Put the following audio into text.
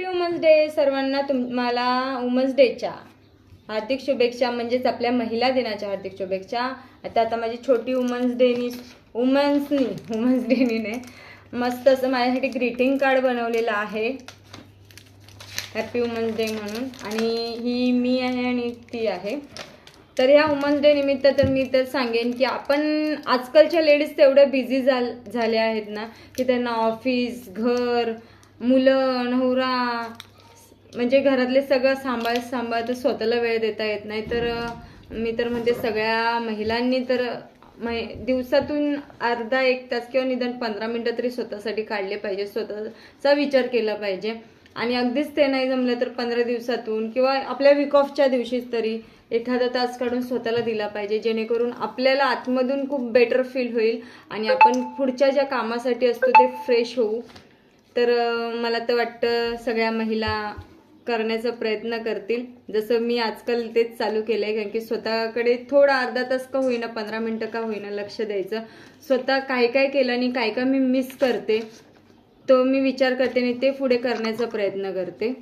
Happy women's day सर्वांना तुम्हाला women's डेच्या हार्दिक शुभेच्छा म्हणजेच आपल्या महिला दिनाच्या हार्दिक शुभेच्छा. आता आता माझी छोटी वुमन्स डेनी वुमन्सनी वुमन्स डेनी मस्त असं माझ्यासाठी ग्रीटिंग कार्ड बनवलेलं आहे. हॅपी वुमन्स डे म्हणून. आणि ही मी आहे आणि ती आहे. तर ह्या वुमन्स डे निमित्त तर मी तर सांगेन की आपण आजकालच्या लेडीज तेवढ्या बिझी झाल झाल्या आहेत ना की त्यांना ऑफिस घर मुलं नवरा म्हणजे घरातले सगळं सांभाळ सांभाळत स्वतःला वेळ देता येत नाही. तर मी तर म्हणते सगळ्या महिलांनी तर मै- दिवसातून अर्धा एक तास किंवा निदान पंधरा मिनटं तरी स्वतःसाठी काढले पाहिजे. स्वतःचा विचार केला पाहिजे. आणि अगदीच ते नाही जमलं तर पंधरा दिवसातून किंवा आपल्या वीक ऑफच्या दिवशीच तरी एखादा तास काढून स्वतःला दिला पाहिजे. जेणेकरून आपल्याला आतमधून खूप बेटर फील होईल आणि आपण पुढच्या ज्या कामासाठी असतो ते फ्रेश होऊ. तर मला तर वाटतं सगळ्या महिला करण्याचा प्रयत्न करतील. जसं मी आजकाल तेच चालू केलं आहे कारण की स्वतःकडे थोडा अर्धा तास का होईना पंधरा मिनटं का होईना लक्ष द्यायचं. स्वतः काय काय केलं आणि काय काय मी मिस करते तो मी विचार करते आणि ते पुढे करण्याचा प्रयत्न करते.